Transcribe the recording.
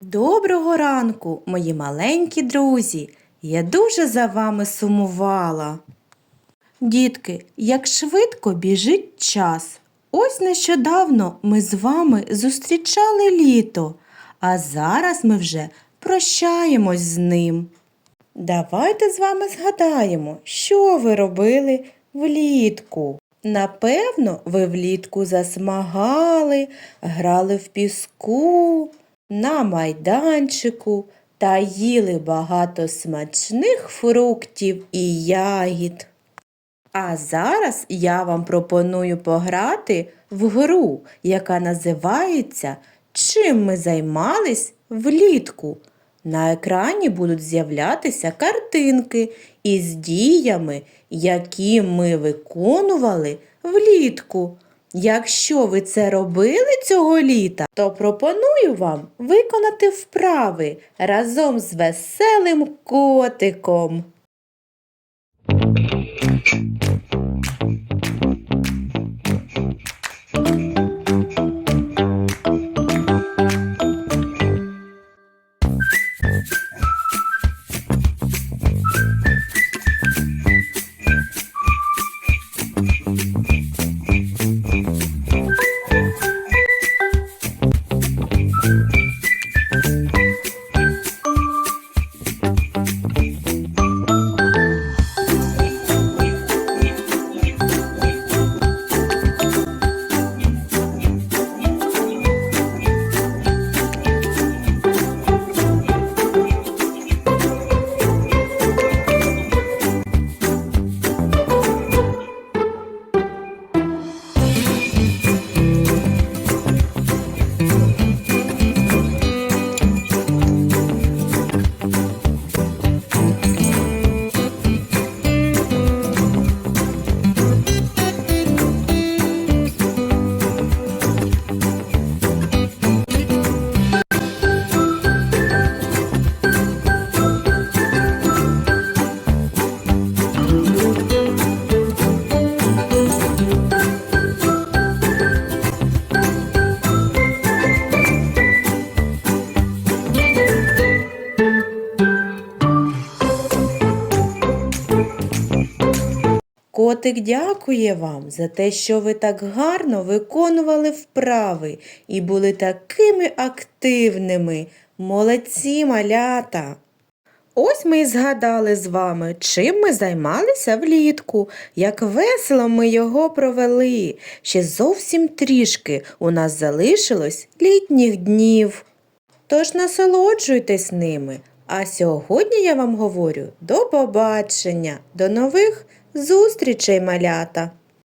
Доброго ранку, мої маленькі друзі. Я дуже за вами сумувала. Дітки, як швидко біжить час. Ось нещодавно ми з вами зустрічали літо, а зараз ми вже прощаємось з ним. Давайте з вами згадаємо, що ви робили влітку. Напевно, ви влітку засмагали, грали в піску, на майданчику та їли багато смачних фруктів і ягід. А зараз я вам пропоную пограти в гру, яка називається Чим ми займались влітку. На екрані будуть з'являтися картинки із діями, які ми виконували влітку. Якщо ви це робили цього літа, то пропоную вам виконати вправи разом з веселим котиком. Котик дякує вам за те, що ви так гарно виконували вправи і були такими активними. Молодці малята! Ось ми і згадали з вами, чим ми займалися влітку, як весело ми його провели. Ще зовсім трішки у нас залишилось літніх днів. Тож насолоджуйтесь ними. А сьогодні я вам говорю до побачення, до нових зустрічей, малята!